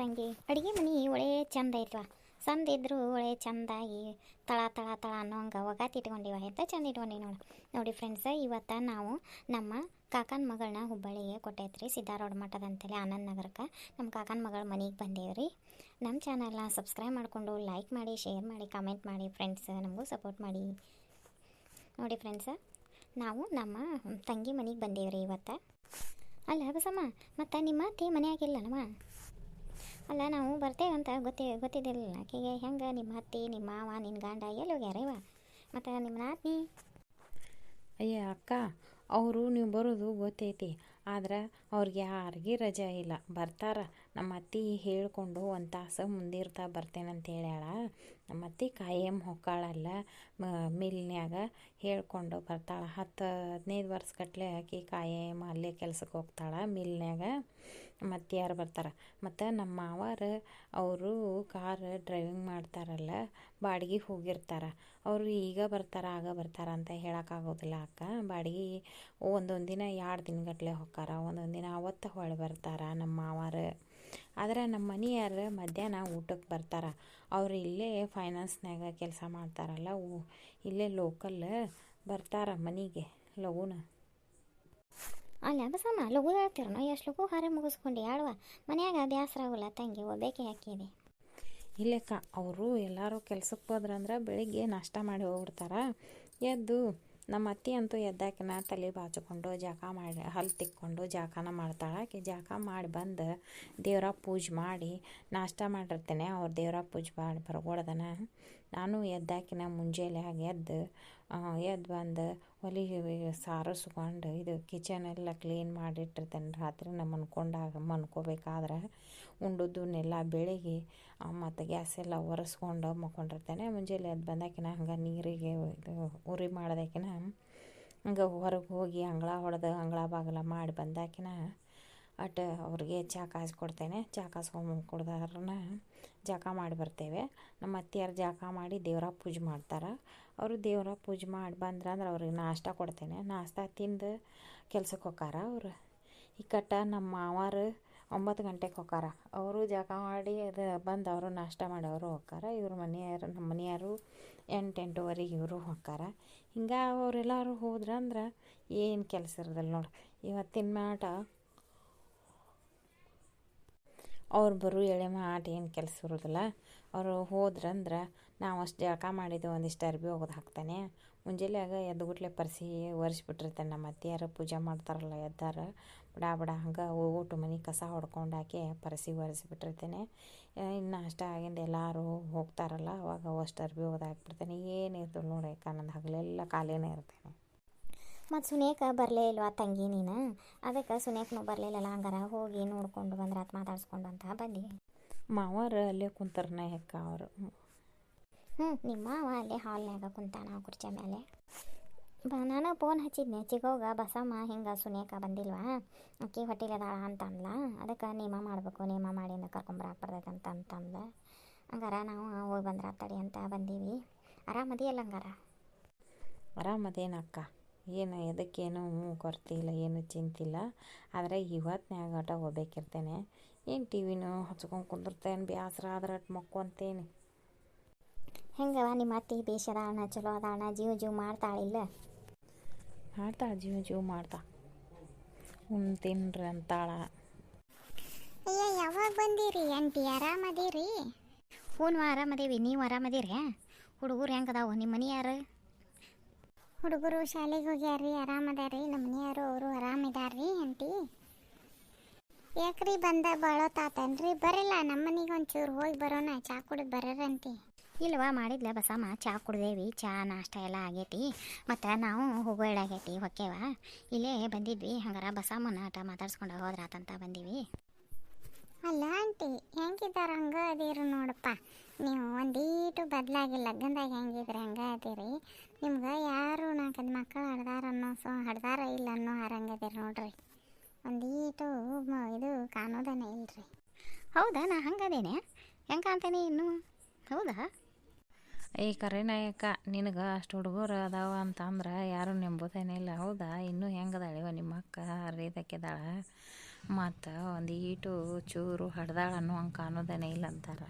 ತಂಗಿ. ಅಡುಗೆ ಮನೆ ಒಳ್ಳೆ ಚಂದ ಐತ್ವ ಸಂದ ಇದ್ರು ಒಳ್ಳೆ ಚಂದಾಗಿ ತಳ ತಳ ತಳ ಅನ್ನೋಂಗೆ ಒಗಾತಿ ಇಟ್ಕೊಂಡಿವ. ಎಂತ ಚಂದ ಇಟ್ಕೊಂಡಿವಿ ನೋಡಿ. ನೋಡಿ ಫ್ರೆಂಡ್ಸ ಇವತ್ತು ನಾವು ನಮ್ಮ ಕಾಕನ ಮಗಳನ್ನ ಹುಬ್ಬಳ್ಳಿಗೆ ಕೊಟ್ಟೈತ್ರಿ ಸಿದ್ದಾರೋಡ್ ಮಠದ ಅಂತೇಳಿ ಆನಂದ್ ನಗರಕ್ಕೆ. ನಮ್ಮ ಕಾಕನ ಮಗಳ ಮನೆಗೆ ಬಂದೇವ್ರಿ ನಮ್ಮ ಚಾನಲ್ನ ಸಬ್ಸ್ಕ್ರೈಬ್ ಮಾಡಿಕೊಂಡು ಲೈಕ್ ಮಾಡಿ ಶೇರ್ ಮಾಡಿ ಕಮೆಂಟ್ ಮಾಡಿ ಫ್ರೆಂಡ್ಸ್ ನಮಗೂ ಸಪೋರ್ಟ್ ಮಾಡಿ. ನೋಡಿ ಫ್ರೆಂಡ್ಸ ನಾವು ನಮ್ಮ ತಂಗಿ ಮನೆಗೆ ಬಂದೇವ್ರಿ ಇವತ್ತು. ಅಲ್ಲ ಬಸಮ್ಮ, ಮತ್ತು ನಿಮ್ಮ ಮನೆಯಾಗ ಮನೆಯಾಗಿಲ್ಲನಮ್ಮ ಅಲ್ಲ, ನಾವು ಬರ್ತೇವೆ ಅಂತ ಗೊತ್ತೇ ಗೊತ್ತಿದ್ದಿಲ್ಲ ಆಕೆಗೆ, ಹೆಂಗೆ ನಿಮ್ಮ ಅತ್ತಿ, ನಿಮ್ಮ ಮಾವ ನಿನ್ನ ಗಂಡ ಎಲ್ಲಿ ಹೋಗ್ಯಾರ ಇವ? ಮತ್ತು ನಿಮ್ಮ ನಾತ್ನಿ ಅಯ್ಯ, ಅಕ್ಕ, ಅವರು ನೀವು ಬರೋದು ಗೊತ್ತೈತಿ. ಆದ್ರೆ ಅವ್ರಿಗೆ ಯಾರಿಗೆ ರಜೆ ಇಲ್ಲ. ಬರ್ತಾರ. ನಮ್ಮ ಅತ್ತಿ ಹೇಳಿಕೊಂಡು ಒಂದು ತಾಸು ಮುಂದಿರ್ತಾ ಬರ್ತೇನಂತ ಹೇಳ್ಯಾಳ. ನಮ್ಮ ಅತ್ತಿ ಕಾಯಂ ಹೊಕ್ಕಾಳಲ್ಲ ಮಿಲ್ನ್ಯಾಗ ಹೇಳ್ಕೊಂಡು ಬರ್ತಾಳೆ. ಹತ್ತು, ಹದಿನೈದು ವರ್ಷಗಟ್ಲೆ ಆಕಿ ಕಾಯಂ ಅಲ್ಲೇ ಕೆಲ್ಸಕ್ಕೆ ಹೋಗ್ತಾಳೆ ಮಿಲ್ನ್ಯಾಗ. ಮತ್ತು ಯಾರು ಬರ್ತಾರೆ? ಮತ್ತು ನಮ್ಮ ಮಾವಾರ ಅವರು ಕಾರ್ ಡ್ರೈವಿಂಗ್ ಮಾಡ್ತಾರಲ್ಲ, ಬಾಡಿಗೆ ಹೋಗಿರ್ತಾರೆ. ಅವರು ಈಗ ಬರ್ತಾರ, ಆಗ ಬರ್ತಾರ ಅಂತ ಹೇಳೋಕ್ಕಾಗೋದಿಲ್ಲ ಅಕ್ಕ. ಬಾಡಿಗೆ ಒಂದೊಂದು ದಿನ ಎರಡು ದಿನಗಟ್ಲೆ ಹೊಕ್ಕಾರ, ಒಂದೊಂದು ದಿನ ಅವತ್ತು ಹೊಳೆ ಬರ್ತಾರ ನಮ್ಮ ಮಾವಾರ. ಆದ್ರೆ ನಮ್ಮ ಮನೆಯಾರ ಮಧ್ಯಾಹ್ನ ಊಟಕ್ಕೆ ಬರ್ತಾರೆ. ಅವ್ರು ಇಲ್ಲೇ ಫೈನಾನ್ಸ್ನ್ಯಾಗ ಕೆಲಸ ಮಾಡ್ತಾರಲ್ಲ ಊ ಇಲ್ಲೇ ಲೋಕಲ್ ಬರ್ತಾರ ಮನೆಗೆ ಲಘುನ ಅಲ್ಲ ಬಸಮ್ಮ ಲಘು ಹೇಳ್ತಿರನೋ ಎಷ್ಟು ಲಘು ಹಾರ ಮುಗಿಸ್ಕೊಂಡು ಹೇಳುವ ಮನ್ಯಾಗ ಬ್ಯಾಸರ ಆಗೋಲ್ಲ ತಂಗಿ ಒಬ್ಬೇಕೆ ಹಾಕಿದೆ. ಇಲ್ಲಕ್ಕ ಅವರು ಎಲ್ಲರೂ ಕೆಲ್ಸಕ್ಕೆ ಹೋದ್ರಂದ್ರೆ ಬೆಳಿಗ್ಗೆ ನಾಷ್ಟ ಮಾಡಿ ಹೋಗ್ಬಿಡ್ತಾರ. ಎದ್ದು ನಮ್ಮ ಅತ್ತಿ ಅಂತೂ ಎದ್ದಾಕಿನ ತಲೆ ಬಾಚಿಕೊಂಡು ಜಾಕ ಮಾಡಿ, ಹಲ್ಲು ತಿಕ್ಕೊಂಡು ಜಾಕನ ಮಾಡ್ತಾಳೆ. ಆಕೆ ಜಾಕ ಮಾಡಿ ಬಂದು ದೇವ್ರ ಪೂಜೆ ಮಾಡಿ ನಾಷ್ಟ ಮಾಡಿರ್ತೇನೆ. ಅವ್ರು ದೇವ್ರ ಪೂಜೆ ಮಾಡಿ ಬರ್ಗೊಳ್ದನ ನಾನು ಎದ್ದಾಕಿನ ಮುಂಜಾನೆ ಎದ್ದು ಎದ್ದು ಬಂದು ಒಲೆ ಸಾರಿಸ್ಕೊಂಡು ಇದು ಕಿಚನ್ ಎಲ್ಲ ಕ್ಲೀನ್ ಮಾಡಿಟ್ಟಿರ್ತೇನೆ. ರಾತ್ರಿ ನಮ್ಮ ಮನ್ಕೊಂಡಾಗ ಮನ್ಕೋಬೇಕಾದ್ರೆ ಉಂಡದ್ದನ್ನೆಲ್ಲ ಬೆಳಗ್ಗೆ ಮತ್ತು ಗ್ಯಾಸ್ ಎಲ್ಲ ಒರೆಸ್ಕೊಂಡು ಮಕ್ಕೊಂಡಿರ್ತೇನೆ. ಮುಂಜಾನೆ ಎದ್ದು ಬಂದಾಕಿನ ಹಂಗೆ ನೀರಿಗೆ ಇದು ಉರಿ ಮಾಡ್ದಾಕಿನ ಹಂಗೆ ಹೊರಗೆ ಹೋಗಿ ಅಂಗಳ ಹೊಡೆದು ಅಂಗಳ ಬಾಗಿಲ ಮಾಡಿ ಬಂದಾಕಿನ ಅಟ್ ಅವ್ರಿಗೆ ಕೊಡ್ತೇನೆ. ಕಾಯಿಸ್ಕೊಡ್ತೇನೆ ಚಹಾ ಕಾಸ್ಕೊಂಡು ಕುಡ್ದಾರನ ಜಳಕ ಮಾಡಿ ಬರ್ತೇವೆ. ನಮ್ಮ ಅತ್ತೆಯರು ಜಳಕ ಮಾಡಿ ದೇವರ ಪೂಜೆ ಮಾಡ್ತಾರೆ. ಅವರು ದೇವ್ರ ಪೂಜೆ ಮಾಡಿ ಬಂದ್ರೆ ಅಂದ್ರೆ ಅವ್ರಿಗೆ ನಾಷ್ಟ ಕೊಡ್ತೇನೆ. ನಾಷ್ಟ ತಿಂದು ಕೆಲ್ಸಕ್ಕೆ ಹೋಕಾರ ಅವರು. ಈ ಕಟ್ಟ ನಮ್ಮ ಮಾವಾರು ಒಂಬತ್ತು ಗಂಟೆಗೆ ಹೋಕಾರ ಅವರು ಜಳಕ ಮಾಡಿ ಅದು ಬಂದು ಅವರು ನಾಷ್ಟ ಮಾಡಿ ಅವರು ಹೋಕಾರ ಇವ್ರ ಮನೆಯವರು ನಮ್ಮ ಮನೆಯವರು ಎಂಟು ಎಂಟೂವರೆಗೆ ಇವರು ಹೋಕಾರ ಹಿಂಗೆ ಅವರೆಲ್ಲರೂ ಹೋದ್ರಂದ್ರೆ ಏನು ಕೆಲಸ ಇರೋದಿಲ್ಲ ನೋಡಿ. ಇವತ್ತಿನ ಮಾಟ ಅವ್ರು ಬರು ಎಳೆ ಆಟ ಏನು ಕೆಲಸ ಇರೋದಿಲ್ಲ. ಅವರು ಹೋದ್ರಂದ್ರೆ ನಾವು ಅಷ್ಟು ಜಳಕ ಮಾಡಿದ್ದು ಒಂದಿಷ್ಟು ಅರ್ಬಿ ಒಗೆದು ಹಾಕ್ತಾನೆ. ಮುಂಜಾನೆಯಾಗ ಎದ್ದುಗುಟ್ಲೆ ಪರ್ಸಿ ಒರೆಸ್ಬಿಟ್ಟಿರ್ತಾನೆ ನಮ್ಮ ಅತ್ತೆಯಾರು ಪೂಜೆ ಮಾಡ್ತಾರಲ್ಲ ಎದ್ದಾರ. ಬಿಡ ಬಿಡ ಹಂಗೆ ಊಟ ಮನೆ ಕಸ ಹೊಡ್ಕೊಂಡು ಹಾಕಿ ಪರ್ಸಿ ಒರೆಸ್ಬಿಟ್ಟಿರ್ತೇನೆ ಇನ್ನು ಅಷ್ಟೇ ಆಗಿಂದ ಎಲ್ಲರೂ ಹೋಗ್ತಾರಲ್ಲ, ಅವಾಗ ಅಷ್ಟು ಅರ್ಬಿ ಒಗೆದು ಹಾಕ್ಬಿಡ್ತಾನೆ. ಏನು ಇರ್ತದೆ ನೋಡಿ ಕಾನಂದ ನಂದು ಹಗಲೆಲ್ಲ ಖಾಲಿನೇ ಇರ್ತೇನೆ. ಮತ್ತು ಸುನೇಕ ಬರಲೇ ಇಲ್ವಾ ತಂಗಿ ನೀನು? ಅದಕ್ಕೆ ಸುನೇಕನು ಬರಲಿಲ್ಲಲ್ಲ ಹಂಗಾರ ಹೋಗಿ ನೋಡ್ಕೊಂಡು ಬಂದ್ರೆ ಅದು ಮಾತಾಡ್ಸ್ಕೊಂಡು ಅಂತ ಬಂದು. ಮಾವಾರ ಅಲ್ಲೇ ಕುಂತಾರನ ಹೆಕ್ಕ ಅವರು. ಹ್ಞೂ ನಿಮ್ಮ ಮಾವ ಅಲ್ಲೇ ಹಾಲ್ನ್ಯಾಗ ಕುಂತಾನ ಕುರ್ಚಿ ಮೇಲೆ ಬ ನಾನು ಫೋನ್ ಹಚ್ಚಿದ್ನೆ ಚಿಗೋಗ ಬಸಮ್ಮ ಹಿಂಗೆ ಸುನೇಕ ಬಂದಿಲ್ವಾ? ಅಕ್ಕಿ ಹೊಟ್ಟಿಲದಾಳ ಅಂತ ಅಂದ್ಲ. ಅದಕ್ಕೆ ನೇಮ ಮಾಡಬೇಕು ನೇಮ ಮಾಡಿಂದ ಕರ್ಕೊಂಬರಾಕ್ ಬರ್ತೈತೆ ಅಂತ ಅಂತಂದ ಹಂಗಾರ ನಾವು ಹೋಗಿ ಬಂದ್ರೆ ತಡಿ ಅಂತ ಬಂದೀವಿ. ಆರಾಮದಿಯಲ್ಲ ಹಂಗಾರ? ಆರಾಮದೇನಕ್ಕ ಏನು ಎದಕ್ಕೇನು ಕೊರತೆ ಇಲ್ಲ ಏನು ಚಿಂತಿಲ್ಲ ಆದರೆ ಇವತ್ತಿನಾಗ ಆಟ ಹೋಗ್ಬೇಕಿರ್ತೇನೆ. ಏನು ಟಿ ವಿನೂ ಹಚ್ಕೊಂಡು ಕುಂದಿರ್ತೇನೆ ಬೇಸರ ಆದ್ರೆ ಅಟ್ ಮಕ್ಕೊಂತೇನೆ ಹೆಂಗವ ನಿಮ್ಮ ಅತ್ತಿ? ಅಣ್ಣ ಚಲೋ ಅದ ಅಣ್ಣ ಜೀವ ಜೀವ ಮಾಡ್ತಾಳಿಲ್ಲ ಮಾಡ್ತಾಳೆ ಜೀವ ಜೀವ ಮಾಡ್ತಾ. ಉಣ್ ತಿನ್ರಿ ಅಂತಾಳ. ಅಯ್ಯ ಯಾವಾಗ ಬಂದಿರಿ ಆಂಟಿ? ಆರಾಮದೀರಿ? ಹ್ಞೂ ಆರಾಮದೇವಿ ನೀವು ಆರಾಮದೀರಿ ಹುಡುಗರು ಹೆಂಗದಾವು? ನಿಮ್ಮ ಮನೆಯಾರು? ಹುಡುಗರು ಶಾಲೆಗೆ ಹೋಗ್ಯಾರ್ರಿ ಆರಾಮದಾರಿ ನಮ್ಮ ಮನೆಯವರು ಅವರು ಆರಾಮಿದಾರ್ರಿ ಅಂತಿ ಯಾಕ್ರಿ ಬಂದ ಬಾಳೋತಾತನ್ರಿ ಬರಲ್ಲ ನಮ್ಮ ಮನೆಗೆ ಒಂಚೂರು ಹೋಗಿ ಬರೋಣ, ಚಾ ಕುಡಿದು ಬರೋರಂತಿ ಇಲ್ವಾ, ಮಾಡಿದ್ಲ ಬಸಮ್ಮ, ಚಾ ಕುಡ್ದೇವಿ, ಚಾ ನಾಷ್ಟ ಎಲ್ಲ ಆಗೈತಿ, ಮತ್ತು ನಾವು ಹೋಗೋಳಾಗೈತಿ ಹೊಕ್ಕೇವ. ಇಲ್ಲೇ ಬಂದಿದ್ವಿ, ಹಂಗಾರ ಬಸಮ್ಮನ ಆಟ ಮಾತಾಡ್ಸ್ಕೊಂಡು ಹೋದ್ರಾತಂತ ಬಂದೀವಿ. ಅಲ್ಲ ಆಂಟಿ ಹೆಂಗಿದ್ದಾರೆ ಹಂಗ ಅದೀರಿ ನೋಡಪ್ಪ. ನೀವು ಒಂದೀಟು ಬದಲಾಗಿ ಲಗ್ನದಾಗ ಹೆಂಗಿದ್ರೆ ಹಂಗೆ ಅದೀರಿ ನಿಮ್ಗೆ ಯಾರು ನಾಲ್ಕೈದು ಮಕ್ಕಳು ಹಡ್ದಾರ ಅನ್ನೋ ಸೊ, ಹಡ್ದಾರ ಇಲ್ಲ ಅನ್ನೋ ಹರಂಗದಿರಿ ನೋಡ್ರಿ. ಒಂದೀಟು ಇದು ಕಾಣೋದನೇ ಇಲ್ರಿ. ಹೌದಾ, ನಾ ಹಂಗದೇನೆ? ಹೆಂಗೆ ಕಾಣ್ತೇನೆ ಇನ್ನು? ಹೌದಾ? ಏ ಕರೆನಾಯಕ ನಿನಗೆ ಅಷ್ಟು ಹುಡುಗರು ಅದಾವ ಅಂತಂದ್ರೆ ಯಾರು ನಂಬೋದೇನಿಲ್ಲ ಹೌದಾ? ಇನ್ನೂ ಹೆಂಗದಾಳಿವ ನಿಮ್ಮ ಅಕ್ಕ? ಹರಿದಕ್ಕಿದಾಳ ಮತ್ತು ಒಂದು ಈಟು ಚೂರು ಹಡ್ದಾಳ ಅನ್ನೋ ಹಂಗೆ ಕಾಣೋದೇನೇ ಇಲ್ಲ ಅಂತಾರೆ.